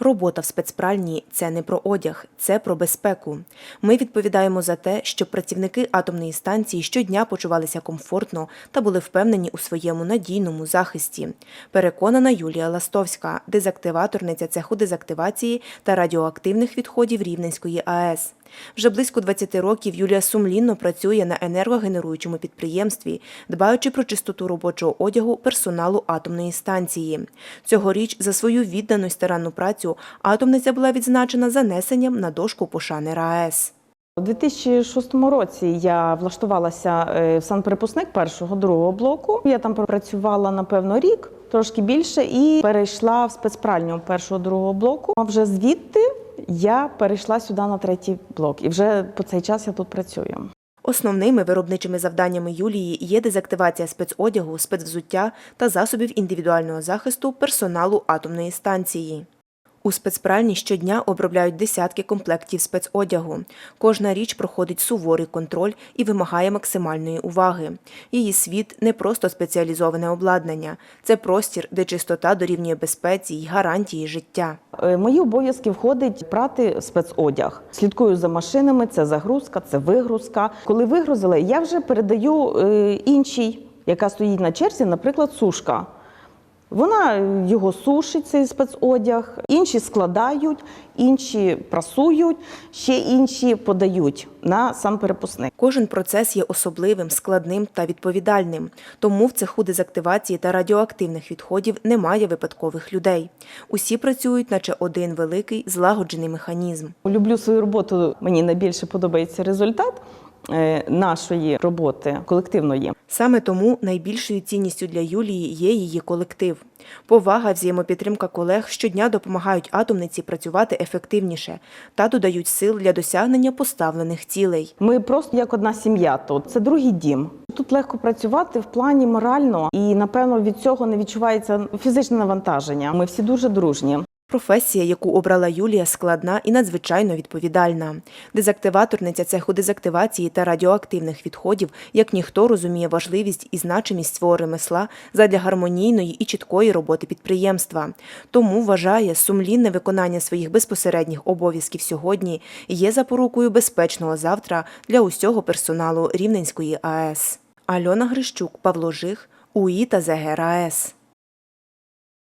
Робота в спецпральні це не про одяг, це про безпеку. Ми відповідаємо за те, щоб працівники атомної станції щодня почувалися комфортно та були впевнені у своєму надійному захисті. Переконана Юлія Ластовська, дезактиваторниця цеху дезактивації та радіоактивних відходів Рівненської АЕС. Вже близько 20 років Юлія сумлінно працює на енергогенеруючому підприємстві, дбаючи про чистоту робочого одягу персоналу атомної станції. Цьогоріч за свою віддану й старанну працю атомниця була відзначена занесенням на дошку пошани РаЕС. У 2006 році я влаштувалася е, в санперепускник першого другого блоку. Я там пропрацювала напевно рік, трошки більше, і перейшла в спецпральню першого другого блоку. А вже звідти я перейшла сюди на третій блок, і вже по цей час я тут працюю. Основними виробничими завданнями Юлії є дезактивація спецодягу, спецвзуття та засобів індивідуального захисту персоналу атомної станції. У спецпральні щодня обробляють десятки комплектів спецодягу. Кожна річ проходить суворий контроль і вимагає максимальної уваги. Її світ не просто спеціалізоване обладнання, це простір, де чистота дорівнює безпеці й гарантії життя. Е, Мої обов'язки входить прати спецодяг. Слідкую за машинами, це загрузка, це вигрузка. Коли вигрузили, я вже передаю е, іншій, яка стоїть на черзі, наприклад, сушка. Вона його сушить, цей спецодяг, інші складають, інші прасують, ще інші подають на сам перепускник. Кожен процес є особливим, складним та відповідальним. Тому в цеху дезактивації та радіоактивних відходів немає випадкових людей. Усі працюють, наче один великий злагоджений механізм. Люблю свою роботу. Мені найбільше подобається результат е, нашої роботи колективної. Саме тому найбільшою цінністю для Юлії є її колектив. Повага, взаємопідтримка колег щодня допомагають атомниці працювати ефективніше та додають сил для досягнення поставлених цілей. Ми просто як одна сім'я тут. Це другий дім. Тут легко працювати в плані морально, і напевно від цього не відчувається фізичне навантаження. Ми всі дуже дружні. Професія, яку обрала Юлія, складна і надзвичайно відповідальна. Дезактиваторниця цеху дезактивації та радіоактивних відходів, як ніхто розуміє важливість і значимість свого ремесла задля гармонійної і чіткої роботи підприємства. Тому вважає, сумлінне виконання своїх безпосередніх обов'язків сьогодні є запорукою безпечного завтра для усього персоналу Рівненської АЕС. Альона Грищук, Павло Жих, УІ та ЗГРАЕС.